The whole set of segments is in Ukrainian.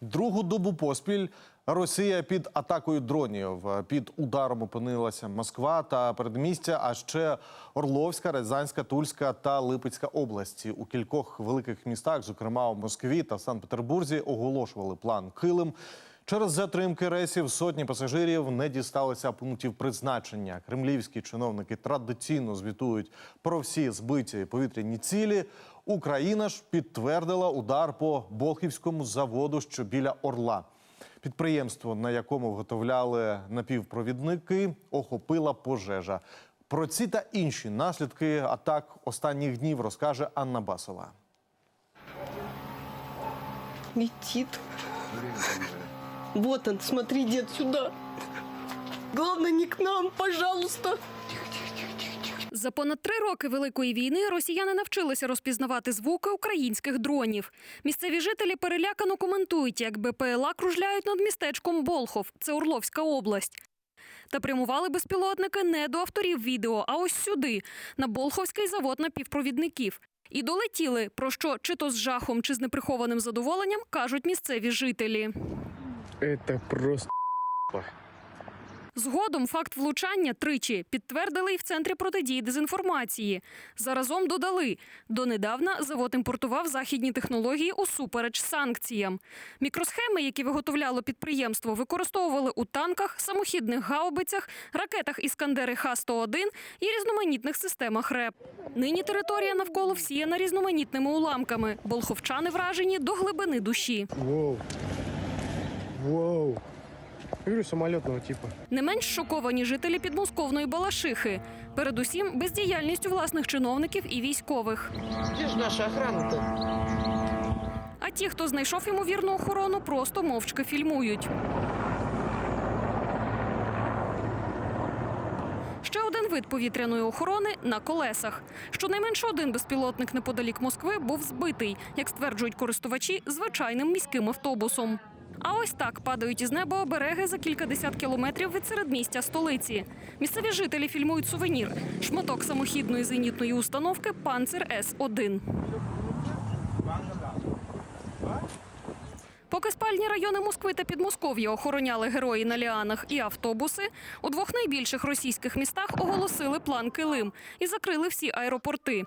Другу добу поспіль Росія під атакою дронів. Під ударом опинилася Москва та передмістя, а ще Орловська, Рязанська, Тульська та Липецька області. У кількох великих містах, зокрема у Москві та Санкт-Петербурзі, оголошували план Килим. Через затримки рейсів сотні пасажирів не дісталися пунктів призначення. Кремлівські чиновники традиційно звітують про всі збиті повітряні цілі. Україна ж підтвердила удар по Болхівському заводу, що біля Орла. Підприємство, на якому виготовляли напівпровідники, охопила пожежа. Про ці та інші наслідки атак останніх днів розкаже Анна Басова. Летит. Вот он, смотри, дед, сюда. Главное, не к нам, пожалуйста. За понад три роки великої війни росіяни навчилися розпізнавати звуки українських дронів. Місцеві жителі перелякано коментують, як БПЛА кружляють над містечком Болхов, це Орловська область. Та прямували безпілотники не до авторів відео, а ось сюди, на Болховський завод напівпровідників. І долетіли, про що чи то з жахом, чи з неприхованим задоволенням кажуть місцеві жителі. Это просто Згодом факт влучання тричі підтвердили і в центрі протидії дезінформації. Заразом додали донедавна завод імпортував західні технології усупереч санкціям. Мікросхеми, які виготовляло підприємство, використовували у танках, самохідних гаубицях, ракетах Іскандери Х-101 і різноманітних системах РЕП. Нині територія навколо всіяна різноманітними уламками. Болховчани вражені до глибини душі. Воу. Воу. Я говорю, самолетного типа. Не менш шоковані жителі підмосковної Балашихи. Передусім, бездіяльністю власних чиновників і військових. Где же наша охрана-то? А ті, хто знайшов ймовірну охорону, просто мовчки фільмують. Ще один вид повітряної охорони на колесах. Щонайменше один безпілотник неподалік Москви був збитий, як стверджують користувачі, звичайним міським автобусом. А ось так падають із неба обереги за кількадесят кілометрів від середмістя столиці. Місцеві жителі фільмують сувенір шматок самохідної зенітної установки Панцер С 1 Поки спальні райони Москви та Підмосков'я охороняли герої на ліанах і автобуси, у двох найбільших російських містах оголосили план Килим і закрили всі аеропорти.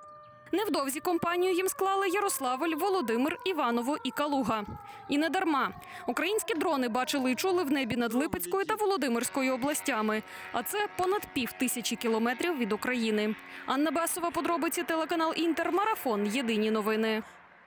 Невдовзі компанію їм склали Ярославль, Володимир, Іваново і Калуга. І не дарма. Українські дрони бачили і чули в небі над Липецькою та Володимирською областями. А це понад пів тисячі кілометрів від України. Анна Басова, подробиці телеканал Інтермарафон. Єдині новини.